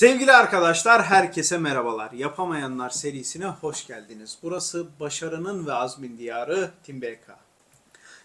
Sevgili arkadaşlar, herkese merhabalar. Yapamayanlar serisine hoş geldiniz. Burası başarının ve azmin diyarı Tim BK.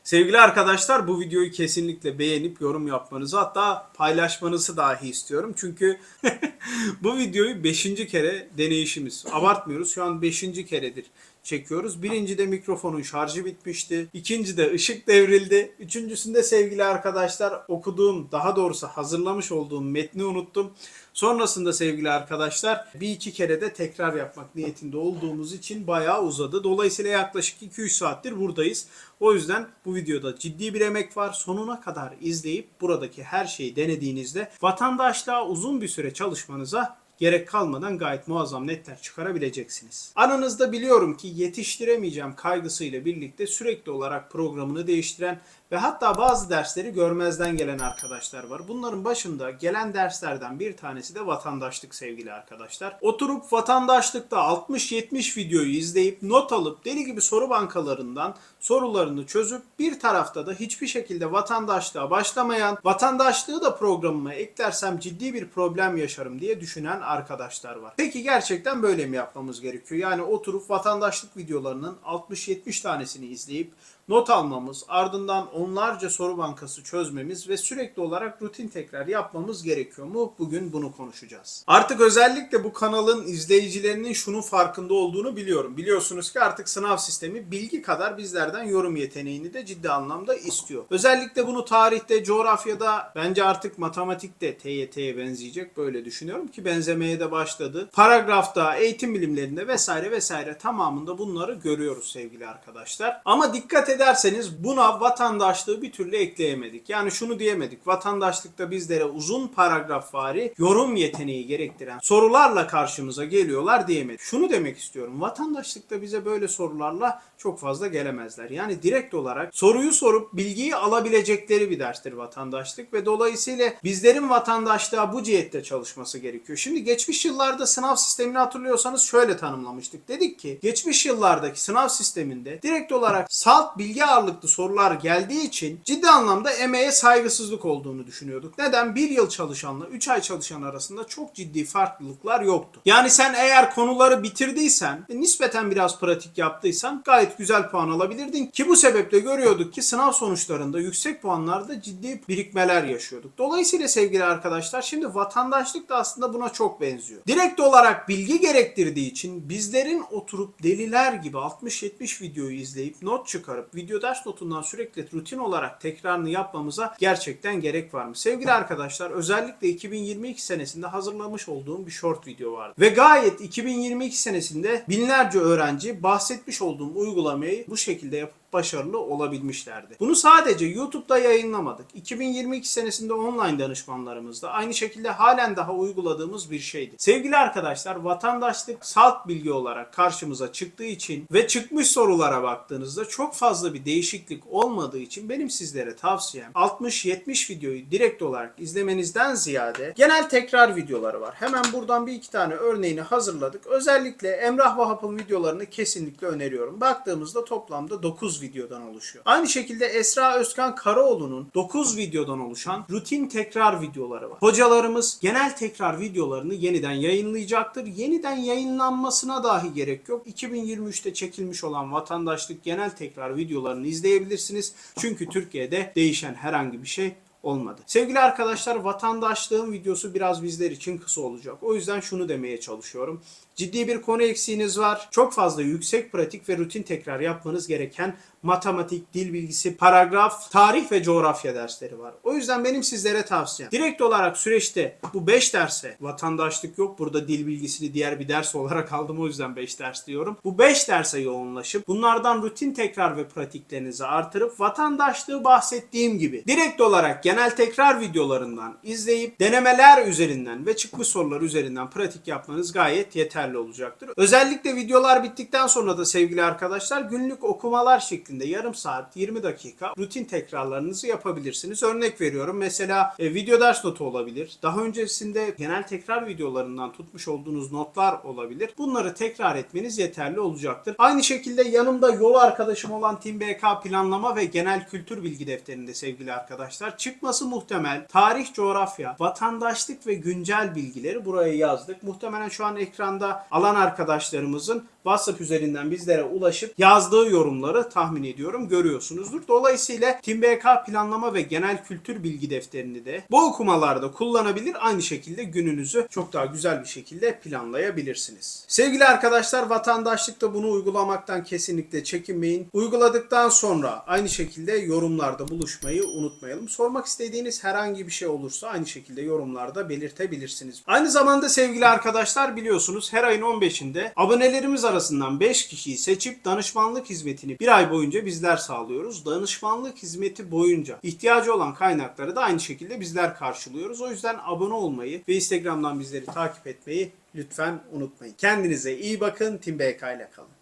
Sevgili arkadaşlar, bu videoyu kesinlikle beğenip yorum yapmanızı hatta paylaşmanızı dahi istiyorum. Çünkü bu videoyu 5. kere deneyişimiz. Abartmıyoruz. Şu an 5. keredir çekiyoruz. Birinci de mikrofonun şarjı bitmişti. İkinci de ışık devrildi. Üçüncüsünde sevgili arkadaşlar okuduğum, daha doğrusu hazırlamış olduğum metni unuttum. Sonrasında sevgili arkadaşlar bir iki kere de tekrar yapmak niyetinde olduğumuz için bayağı uzadı. Dolayısıyla yaklaşık 2-3 saattir buradayız. O yüzden bu videoda ciddi bir emek var. Sonuna kadar izleyip buradaki her şeyi denediğinizde vatandaşlığa uzun bir süre çalışmanıza gerek kalmadan gayet muazzam netler çıkarabileceksiniz. Aranızda biliyorum ki yetiştiremeyeceğim kaygısıyla birlikte sürekli olarak programını değiştiren ve hatta bazı dersleri görmezden gelen arkadaşlar var. Bunların başında gelen derslerden bir tanesi de vatandaşlık sevgili arkadaşlar. Oturup vatandaşlıkta 60-70 videoyu izleyip not alıp deli gibi soru bankalarından sorularını çözüp bir tarafta da hiçbir şekilde vatandaşlığa başlamayan, vatandaşlığı da programıma eklersem ciddi bir problem yaşarım diye düşünen arkadaşlar var. Peki gerçekten böyle mi yapmamız gerekiyor? Yani oturup vatandaşlık videolarının 60-70 tanesini izleyip not almamız, ardından onlarca soru bankası çözmemiz ve sürekli olarak rutin tekrar yapmamız gerekiyor mu? Bugün bunu konuşacağız. Artık özellikle bu kanalın izleyicilerinin şunun farkında olduğunu biliyorum. Biliyorsunuz ki artık sınav sistemi bilgi kadar bizlerden yorum yeteneğini de ciddi anlamda istiyor. Özellikle bunu tarihte, coğrafyada bence artık matematikte TYT'ye benzeyecek böyle düşünüyorum ki benzemeye de başladı. Paragrafta, eğitim bilimlerinde vesaire vesaire tamamında bunları görüyoruz sevgili arkadaşlar. Ama dikkat ederseniz buna vatandaşlığı bir türlü ekleyemedik. Yani şunu diyemedik. Vatandaşlıkta bizlere uzun paragraf vari yorum yeteneği gerektiren sorularla karşımıza geliyorlar diyemedik. Şunu demek istiyorum. Vatandaşlıkta bize böyle sorularla çok fazla gelemezler. Yani direkt olarak soruyu sorup bilgiyi alabilecekleri bir derstir vatandaşlık ve dolayısıyla bizlerin vatandaşlığa bu cihette çalışması gerekiyor. Şimdi geçmiş yıllarda sınav sistemini hatırlıyorsanız şöyle tanımlamıştık. Dedik ki geçmiş yıllardaki sınav sisteminde direkt olarak salt bilgi ağırlıklı sorular geldiği için ciddi anlamda emeğe saygısızlık olduğunu düşünüyorduk. Neden? Bir yıl çalışanla 3 ay çalışan arasında çok ciddi farklılıklar yoktu. Yani sen eğer konuları bitirdiysen ve nispeten biraz pratik yaptıysan gayet güzel puan alabilirdin ki bu sebeple görüyorduk ki sınav sonuçlarında yüksek puanlarda ciddi birikmeler yaşıyorduk. Dolayısıyla sevgili arkadaşlar şimdi vatandaşlık da aslında buna çok benziyor. Direkt olarak bilgi gerektirdiği için bizlerin oturup deliler gibi 60-70 videoyu izleyip not çıkarıp video ders notundan sürekli rutin olarak tekrarını yapmamıza gerçekten gerek var mı? Sevgili arkadaşlar özellikle 2022 senesinde hazırlamış olduğum bir short video vardı. Ve gayet 2022 senesinde binlerce öğrenci bahsetmiş olduğum uygulamayı bu şekilde yapıp başarılı olabilmişlerdi. Bunu sadece YouTube'da yayınlamadık. 2022 senesinde online danışmanlarımızda aynı şekilde halen daha uyguladığımız bir şeydi. Sevgili arkadaşlar vatandaşlık salt bilgi olarak karşımıza çıktığı için ve çıkmış sorulara baktığınızda çok fazla bir değişiklik olmadığı için benim sizlere tavsiyem 60-70 videoyu direkt olarak izlemenizden ziyade genel tekrar videoları var. Hemen buradan bir iki tane örneğini hazırladık. Özellikle Emrah Vahap'ın videolarını kesinlikle öneriyorum. Baktığımızda toplamda 9 videodan oluşuyor. Aynı şekilde Esra Özkan Karaoğlu'nun 9 videodan oluşan rutin tekrar videoları var. Hocalarımız genel tekrar videolarını yeniden yayınlayacaktır. Yeniden yayınlanmasına dahi gerek yok. 2023'te çekilmiş olan vatandaşlık genel tekrar videolarını izleyebilirsiniz. Çünkü Türkiye'de değişen herhangi bir şey olmadı. Sevgili arkadaşlar vatandaşlığın videosu biraz bizler için kısa olacak. O yüzden şunu demeye çalışıyorum. Ciddi bir konu eksiğiniz var. Çok fazla yüksek pratik ve rutin tekrar yapmanız gereken matematik, dil bilgisi, paragraf, tarih ve coğrafya dersleri var. O yüzden benim sizlere tavsiyem. Direkt olarak süreçte bu 5 derse vatandaşlık yok. Burada dil bilgisini diğer bir ders olarak aldım. O yüzden 5 ders diyorum. Bu 5 derse yoğunlaşıp bunlardan rutin tekrar ve pratiklerinizi artırıp vatandaşlığı bahsettiğim gibi direkt olarak genel tekrar videolarından izleyip denemeler üzerinden ve çıkmış sorular üzerinden pratik yapmanız gayet yeterli olacaktır. Özellikle videolar bittikten sonra da sevgili arkadaşlar günlük okumalar şeklinde yarım saat 20 dakika rutin tekrarlarınızı yapabilirsiniz. Örnek veriyorum mesela e, video ders notu olabilir. Daha öncesinde genel tekrar videolarından tutmuş olduğunuz notlar olabilir. Bunları tekrar etmeniz yeterli olacaktır. Aynı şekilde yanımda yol arkadaşım olan Tim BK planlama ve genel kültür bilgi defterinde sevgili arkadaşlar çıkmış çıkması muhtemel tarih, coğrafya, vatandaşlık ve güncel bilgileri buraya yazdık. Muhtemelen şu an ekranda alan arkadaşlarımızın WhatsApp üzerinden bizlere ulaşıp yazdığı yorumları tahmin ediyorum görüyorsunuzdur. Dolayısıyla TİMBK planlama ve genel kültür bilgi defterini de bu okumalarda kullanabilir. Aynı şekilde gününüzü çok daha güzel bir şekilde planlayabilirsiniz. Sevgili arkadaşlar vatandaşlıkta bunu uygulamaktan kesinlikle çekinmeyin. Uyguladıktan sonra aynı şekilde yorumlarda buluşmayı unutmayalım. Sormak istediğiniz herhangi bir şey olursa aynı şekilde yorumlarda belirtebilirsiniz. Aynı zamanda sevgili arkadaşlar biliyorsunuz her ayın 15'inde abonelerimiz arasından 5 kişiyi seçip danışmanlık hizmetini bir ay boyunca bizler sağlıyoruz. Danışmanlık hizmeti boyunca ihtiyacı olan kaynakları da aynı şekilde bizler karşılıyoruz. O yüzden abone olmayı ve Instagram'dan bizleri takip etmeyi lütfen unutmayın. Kendinize iyi bakın. Tim BK ile kalın.